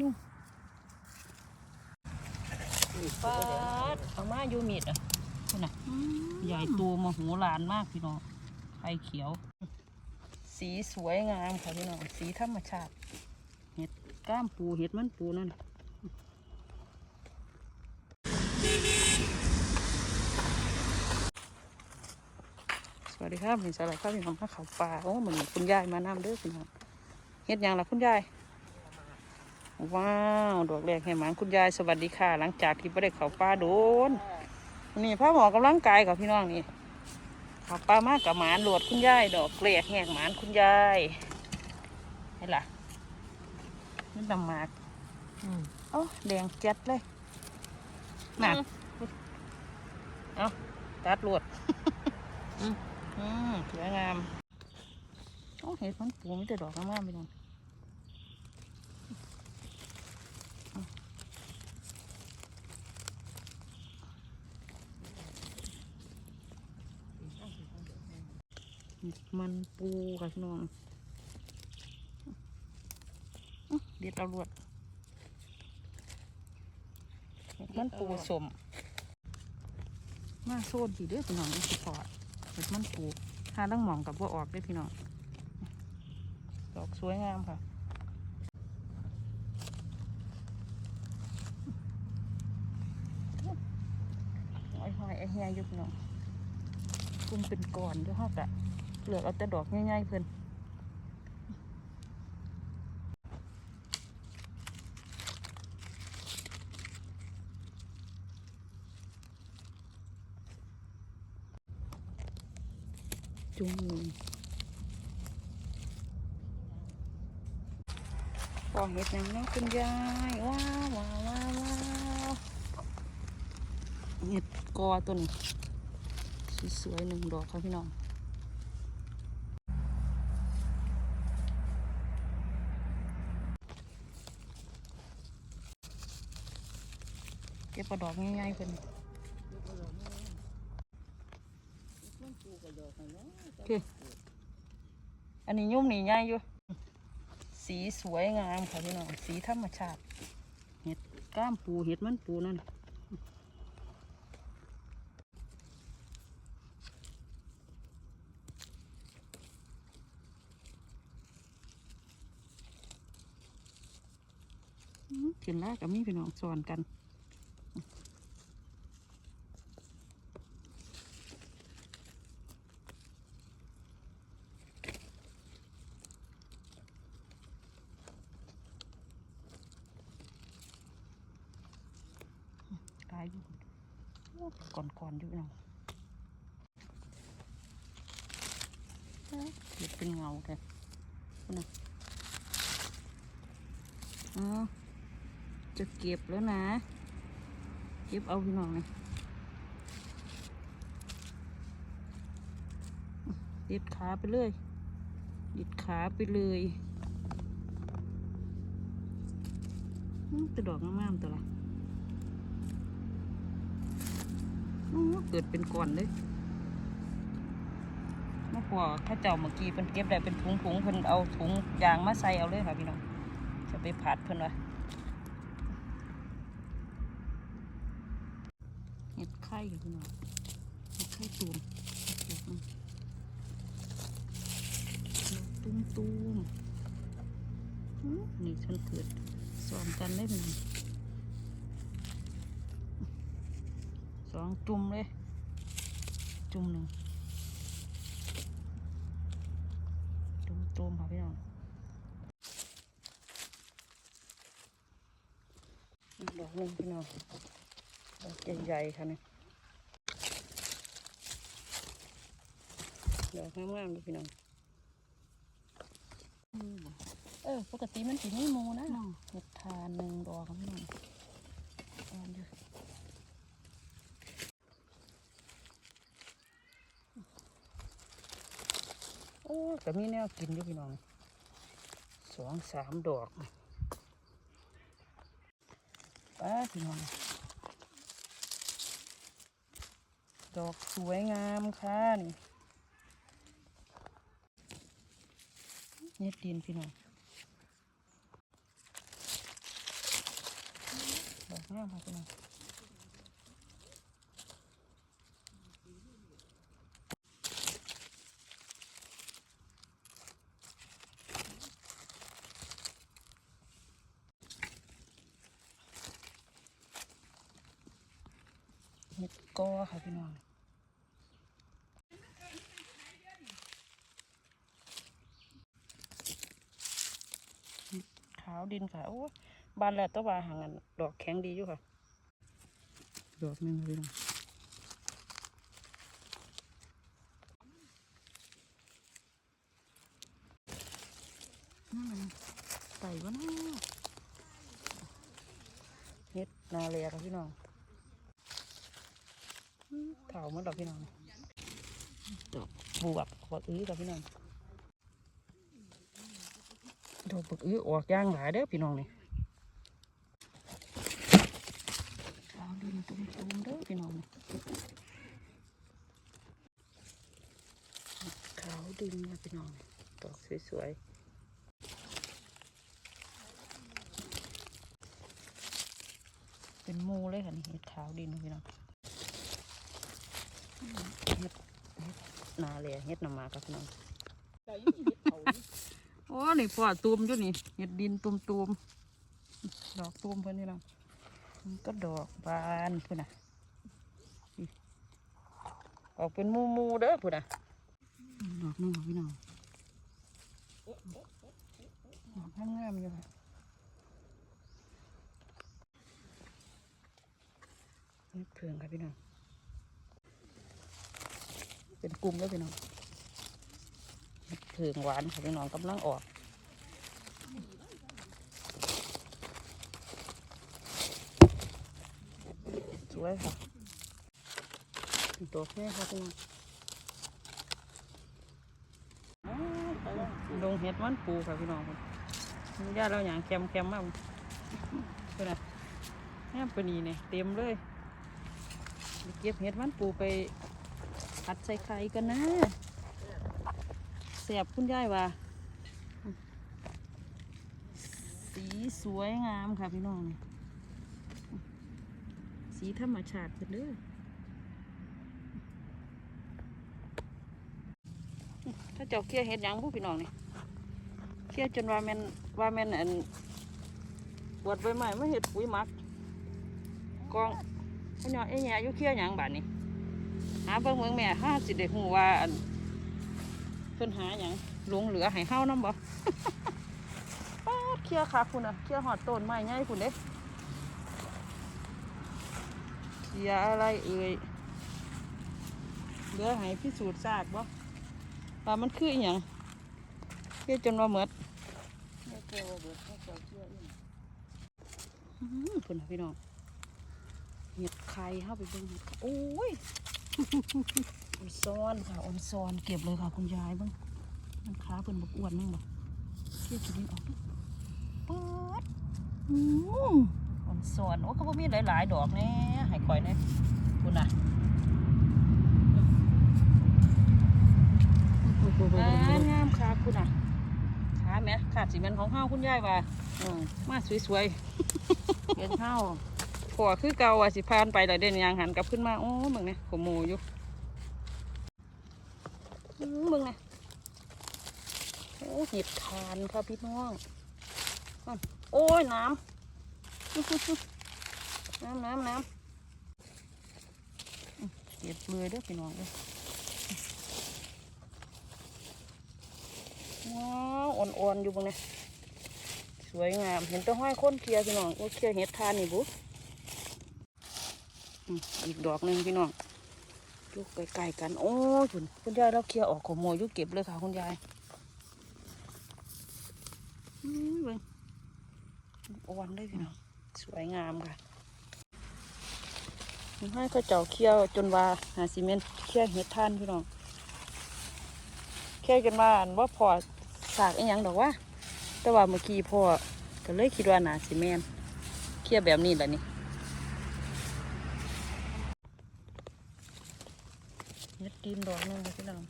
ยุ่งปาดเอามาอยู่มีดอะคุณน่ะใหญ่ตัวมาหูหลานมากพี่น้องไข่เขียว สีสวยงามค่ะพี่น้องสีธรรมชาติ เห็ดก้ามปูเห็ดมันปูนั่นสวัสดีครับเห็นสาหร่ายข้าวพี่น้องข้าวขาวปลาโอ้เหมือนคุณยายมานำเด้อพี่น้องเห็ดหยังล่ะคุณยาย ว้าว ดอกแรกแห่หมานคุณยายสวัสดีค่ะ หลังจากที่ไม่ได้เขาป่าโดนนี่พระหมอกำลังกายกับพี่น้องนี่เขาป่ามากกับหมานโหลดคุณยาย ดอกแรกแหกหมานคุณยายให้ล่ะนี่ดำหมากเอ้าแดงเจ็ดเลยน่ะเอาตัดโหลดอืมอืมสวยงามโอ้เห็ดมันปูมีแต่ดอกงามๆพี่น้อง มันปูค่ะพี่น้องอื้อเด็ดเอาลวดมันปูสมมาโซนสีเด้อพี่น้องสิพอดเห็ดมันปูหาตั้งหมองกับว่าออกได้พี่น้องดอกสวยงามค่ะหอยหอยไอ้เฮียอยู่พี่น้องคุมเป็นก่อนด้วยฮอกะ เหลือกเอาแต่ดอกง่ายๆเพิ่นจุงพอเห็ดหยังนาะคุณยายว้าวว้าวว้าวว้าวเห็ดกอตัวนี้สวยๆหนึ่งดอกค่ะพี่น้อง เก็บ ปลาดอกง่ายๆเพิ่นโอเคอันนี้ยุ่มนี่ง่ายอยู่ สีสวยงามค่ะพี่น้อง สีธรรมชาติ เห็ดก้ามปูเห็ดมันปูนั่นเขียนลากกับมีพี่น้องสอนกัน ตายอยู่ก่อนก่อนๆอยู่พี่น้อง เอ๊ะเห็ดเป็นเงาแกคุณนะอ๋อจะเก็บแล้วนะ เก็บเอาพี่น้องนะเด็ดขาไปเลยเด็ดขาไปเลยอื้อแตะดอกงามๆตัวละเกิดเป็นก่อนเลย เมื่อพอข้าเจ้าเมื่อกี้เพิ่นเก็บได้เป็นถุงๆเพิ่นเอาถุงยางมาใส่เอาเลยค่ะพี่น้องจะไปผัดเพิ่นว่าเห็ดไข่ค่ะพี่น้องเห็ดไข่ตูมดอกมันดอกตุ้มตูมนี่ฉันเกิดสอนกันได้พี่น้องสองจุ่มเลย จุ่มหนึ่งจุ่ม ตูมค่ะพี่น้องดอกหนึ่งพี่น้องดอกใหญ่ๆค่ะเนี่ยดอกงามๆดูพี่น้องเออปกติมันสีไม่มูนะเห็ดทานหนึ่งดอกพี่น้องอ่อนอยู่ อ้แต่มีแนวกินอยู่พี่น้องสองสามดอกป้าพี่น้อง ดอกสวยงามค่ะนี่เน็ดดินพี่น้องดอกงามค่ะพี่น้อง ก้อค่ะพี่น้องขาวดินค่ะโอ้ยบานแล้วตัวบาหางอันดอกแข็งดีอยู่ค่ะ ดอกนึงพี่น้องนั่นมันไต่วะน้าเฮ็ดนาเลียค่ะพี่น้อง อื้ามันดอกพี่น้องดอกบวบขอดอื้อค่ะพี่น้องดอกบักอื้อออกย่างหลายเด้อพี่น้องนี่เอาดินตุ่มๆเด้อพี่น้องนี่ขาวดินนะพี่น้องดอกสวยๆเป็นมูเลยค่ะนี่เห็ดขาวดินพี่น้อง เห็ดเห็ดนาเลยเห็ดหนำหมากครับพี่น้องโอ้นี่พ่อตูมอยู่นี่เห็ดดินตูมตูมดอกตูมเพิ่นนี่นะมันก็ดอกบานเพิ่นน่ะนี่ออกเป็นหมูมูๆเด้อเพิ่นน่ะดอกนึงค่ะพี่น้องดอกงามๆอยู่ค่ะนี่เพื่องค่ะพี่น้อง เป็นกลุ่มแล้วพี่น้องเผืองหวานค่ะพี่น้องกำลังออกสวยค่ะดอกแม่ค่ะพี่น้องลงเห็ดมันปูค่ะพี่น้องมันญาติเราอย่างแคมแคมมากเพื่อนน่ะแง่ปนีเนี่ยเต็มเลยเก็บเห็ดมันปูไป ผัดใส่ไข่กันนะแสบคุณยายว่า สีสวยงามค่ะพี่น้อง สีธรรมชาติเพิ่นเด้อถ้าเจ้าเคี่ยเห็ดยังผู้พี่น้องนี่เคี่ยจนว่าแมนว่าแมนอันบวดใบไม้มาเห็ดปุ๋ยมักกองพี่น้องเอ้ยอายุเคี่ยยังบาดนี้ หาเบิ่งเมืองแม่ห้าสิเด็กหูว่าอันเพิ่นหาอย่างหลงเหลือให้เฮานํบ่ปาดเคลียร์ค่ะคุณอะเคลียหอดต้นไม้ใหญ่คุณเด้เคลียร์อะไรเอ่ยเหลือให้พิสูจน์ทราบบ่ว่ามันคืออหยังเคลียจนว่าหมดอื้อหือคุณน่ะพี่น้องเห็ดไข่เข้าไปเบิ่งเห็ดโอ้ย ออนซอนค่ะออนซอนเก็บเลยค่ะคุณยายเบ้างมันค้าเป็นบกอ้วนนึงบ่เที่ยวกินดินออกดิป๊ดอืมออนซอนโอ้ก็บ่มีหลาย ๆ ดอกแน่ให้ข่อยแน่คุณน่ะงามงามค่ะคุณน่ะขาแม่ขาดสีมันของเฮาคุณยายว่าอืมมาสวยๆเป็นเฮา พอคือเก่าว่าสิพานไปแล้วเด่นยางหันกลับขึ้นมา โอ้เบิ่งเนี่ยขโมยอยู่อื้อมึงนะโอ้เห็ดทานค่ะพี่น้องโอ้ยน้ำน้ำน้ำน้ำเก็บเลยเด้อพี่น้องเด้อว้าวอ่อนๆอยู่บงเนี่ยสวยงาม เห็นตัวห้อยค้นเคลียร์พี่น้องโอเคียร์เห็ดทานนี่บุ๊ อีกดอกหนึ่งพี่น้องลูกไกลๆกัน โอ้ยคุณคุณยายเราเคลียร์ออกขโมยยุกเก็บเลยค่ะคุณยายอืมเบิ่งอ่อนเลยพี่น้องสวยงามค่ะให้เขาเจ้าเคี่ยวจนว่าหาซีเมนต์เคี่ยวเห็ดท่านพี่น้องเคี่ยวกันว่าว่าพอสากอีหยังดอกว่า แต่ว่าเมื่อกี้พ่อก็เลยคิดว่าหนาซีเมนต์เคี่ยวแบบนี้แหละนี่ เม็ดดินดอกหนึงค่ะพี่น้อง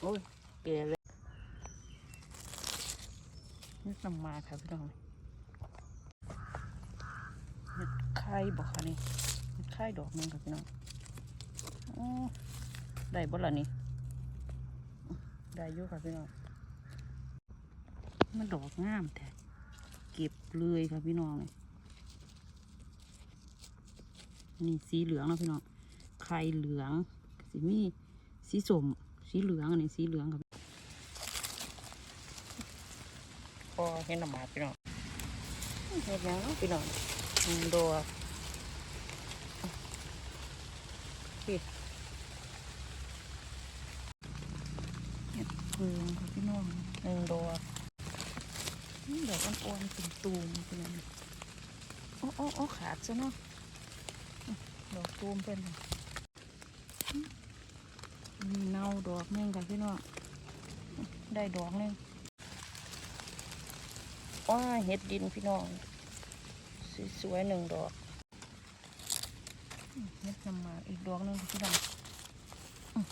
โอ้ยเปลี่ยนเลยนี่นำมาค่ะพี่น้องเห็ดไข่บอกค่ะนี่เห็ดไข่ดอกหนึงค่ะพี่น้องอ๋อได้บ่ล่ะนี่ได้อยู่ค่ะพี่น้องมันดอกงามแท้เก็บเลยค่ะพี่น้องนี่ นี่สีเหลืองนะพี่น้องไข่เหลืองสีมีสีส้มสีเหลืองอันนี้สีเหลืองครับพอเห็นหน่อไม้พี่น้องเห็นยังเนาะพี่น้องอืมดัวพี่เห็ดเพืองค่ะพี่น้องหนึ่งดัวนี่ดอกอ่อนๆเป็นตูมพี่น้องโอ้โอ้โอ้ขาดซะเนาะอืม ดอกตูมเป็นมีเน่าดอกนึงค่ะพี่น้องได้ดอกนึงว้าเห็ดดินพี่น้อง สวยๆหนึ่งดอกเห็ดน้ำมาอีกดอกนึงพี่น้องอืม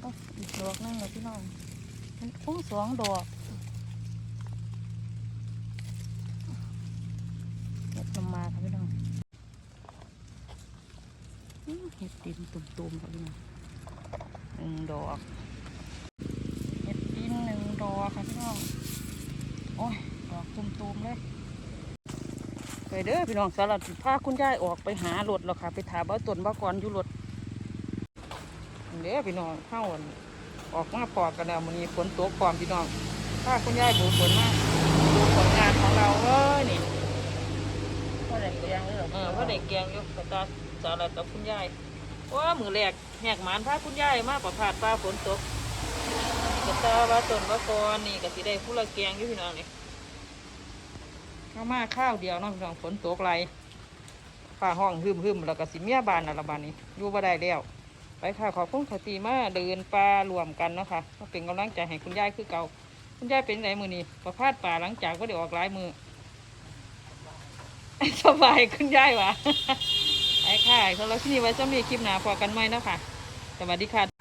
โอ้อีกดอกนึงเลยพี่น้องโอ้สองดอก เห็ดน้ำหมากค่ะพี่น้องอืมเห็ดดินตุ่มๆค่ะพี่น้องหนึ่งดอกเห็ดดินหนึ่งดอกค่ะพี่น้องโอ้ยดอกตุ่มๆเลยไปเด้อพี่น้องสลัดพาคุณยายออกไปหารถแล้วค่ะ ไปถามว่าต้นว่าก่อนอยู่รถเด้อพี่น้องเข้าอั่นออกมาปอกกันแล้วมันนี้ฝนตกก่อนพี่น้องพาคุณยายบูฝนมากดูผลงานของเราเอ้ยนี่ พ่อแดงแกงเลยเหรอเออว่าได้แกงอยู่กับตาสาลัดกับคุณยายว่ามือแรกแหกหมานพาคุณยายมาประพาดป้าฝนตกกับตาว่าต้นว่ากอนนี่ก็สิได้ผู้ละแกงอยู่พี่น้องนี่เข้ามาข้าวเดียวเน้องพี่น้องฝนตกไรฝ้าห้องหึมหึมๆแล้วก็สิเมียบานน่ะละบานนี้อยู่บ่ได้แล้วไปค่ะขอบคุณขอตีมาเดินปลารวมกันเนาะค่ะมาเป็นกำลังใจให้คุณยายคือเก่าคุณยายเป็นไงมือนี้ประพาดป่าหลังจากก็ได้ออกหลายมือ สบายคุณยายวะไอ้ค่ะสำหรับที่นี่ไว้จะมีคลิปหนาพอกันไหมเนาะค่ะ สวัสดีค่ะ